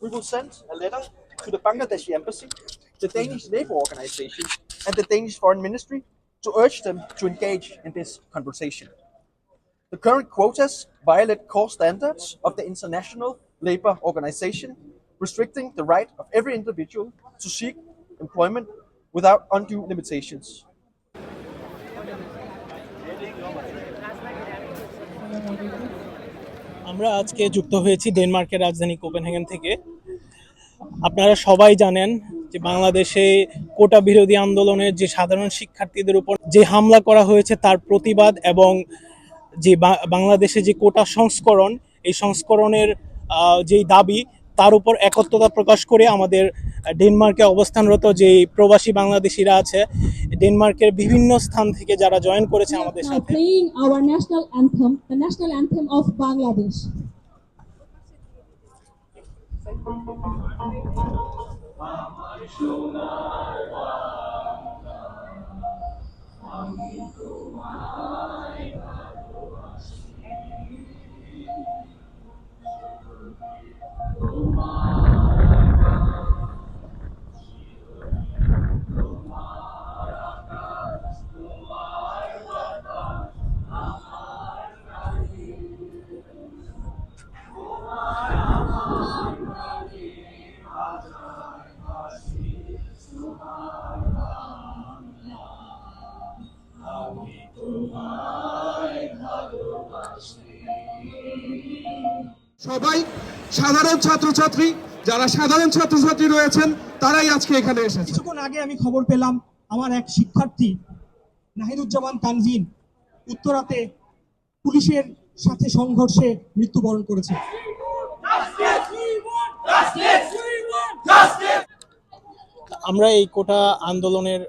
we will send a eh, letter to the Bangladeshi embassy, the Danish Labour Organization, and the Danish Foreign Ministry to urge them to engage in this conversation. The current quotas violate core standards of the International Labour Organization, restricting the right of every individual to seek employment without undue limitations. আমরা আজকে যুক্ত হয়েছি ডেনমার্কের রাজধানী Copenhagen থেকে। আপনারা সবাই জানেন যে বাংলাদেশে কোটা বিরোধী আন্দোলনের যে সাধারণ শিক্ষার্থীদের উপর যে হামলা করা হয়েছে তার প্রতিবাদ এবং যে বাংলাদেশে যে কোটা সংস্করণ, এই সংস্করণের যেই দাবি তার উপর একত্রতা প্রকাশ করে আমাদের ডেনমার্কে অবস্থানরত যে প্রবাসী বাংলাদেশিরা আছে ডেনমার্কের বিভিন্ন স্থান থেকে যারা জয়েন করেছে আমাদের সাথে our national anthem, the national anthem of Bangladesh. সবাই সাধারণ ছাত্রছাত্রী যারা সাধারণ ছাত্রছাত্রী রয়েছেন তারাই আজকে এখানে এসেছে কিছুক্ষণ আগে আমি খবর পেলাম আমার এক শিক্ষার্থী নাহিদুজ্জামান তানজিন উত্তরাতে পুলিশের সাথে সংঘর্ষে মৃত্যুবরণ করেছে। আমরা এই কোটা আন্দোলনের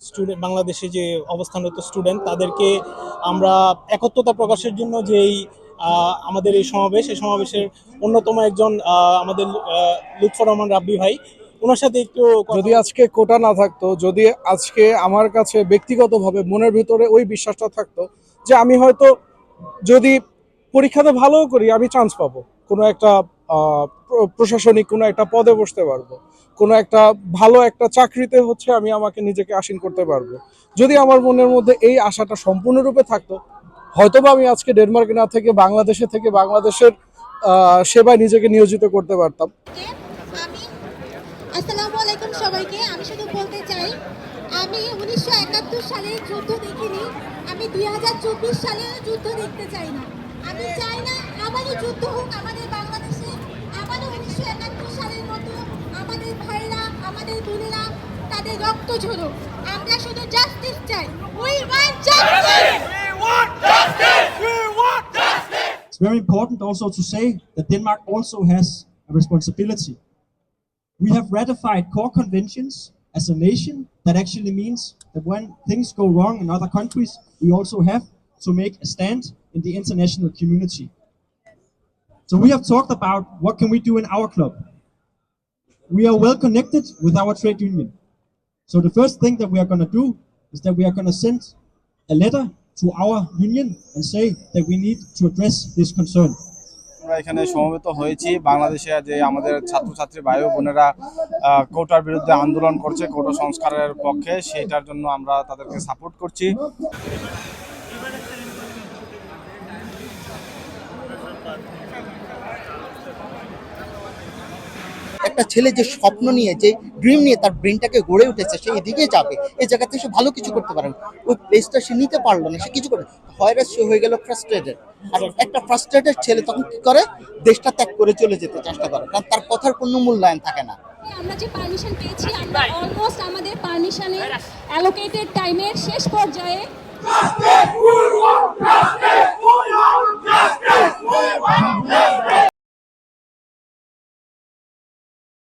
স্টুডেন্ট বাংলাদেশে যে অবস্থানরত স্টুডেন্ট তাদেরকে আমরা একত্রতা প্রকাশের জন্য যেই আমাদের এই সমাবেশ, এই সমাবেশের অন্যতম একজন আমাদের লুৎফর রহমান রাব্বি ভাই, ওনার সাথে একটু যদি আজকে কোটা না থাকতো, যদি আজকে আমার কাছে ব্যক্তিগতভাবে মনের ভিতরে ওই বিশ্বাসটা থাকতো যে আমি হয়তো যদি পরীক্ষাতে ভালোও করি, আমি চান্স পাবো। কোনো একটা প্র- প্রশাসনিক কোনো একটা পদে বসতে পারব। কোনো একটা ভালো একটা চাকরিতে হচ্ছে আমি আমাকে নিজেকে আসীন করতে পারব। যদি আমার মনের মধ্যে এই আশাটা সম্পূর্ণরূপে থাকতো, হয়তোবা আমি আজকে ডেনমার্কে না থেকে বাংলাদেশে থেকে বাংলাদেশের সেবায় নিজেকে নিয়োজিত করতে পারতাম। সবাইকে। আমি শুধু বলতে চাই, আমি উনিশশো একাত্তর সালের যুদ্ধ দেখিনি। আমি দুই সালেও যুদ্ধ দেখতে চাই না। আমি চাই না আবারও যুদ্ধ হোক আমাদের রক্ত ঝরুক আমরা শুধু জাস্টিস চাই we want justice It's very important also to say that Denmark also has a responsibility. We have ratified core conventions as a nation. That actually means that when things go wrong in other countries, we also have to make a stand in the international community. So we have talked about what can we do in our club. We are well connected with our trade union. So the first thing that we are going to do is that we are going to send a letter to our union and say that we need to address this concern. এখানে সমবেত হয়েছি বাংলাদেশে যে আমাদের ছাত্রছাত্রী ভাই বোনেরা কোটার বিরুদ্ধে আন্দোলন করছে কোটা সংস্কারের পক্ষে সেটার জন্য আমরা তাদেরকে সাপোর্ট করছি একটা ছেলে যে স্বপ্ন নিয়ে, যে ড্রিম নিয়ে তার ব্রেনটাকে গড়ে উঠেছে, সে এদিকে যাবে। এই জায়গাতে সে ভালো কিছু করতে পারে ওই প্লেসটা সে নিতে পারল না, সে কিছু করে হয়রাস সে হয়ে গেল ফ্রাস্ট্রেটেড আর একটা ফ্রাস্ট্রেটেড ছেলে তখন কি করে? দেশটা ত্যাগ করে চলে যেতে চেষ্টা করে। কারণ তার কথার কোনো মূল্যায়ন থাকে না। আমরা যে পারমিশন পেয়েছি, আমরা অলমোস্ট আমাদের পারমিশনের অ্যালোকেটেড টাইমের শেষ পর্যায়ে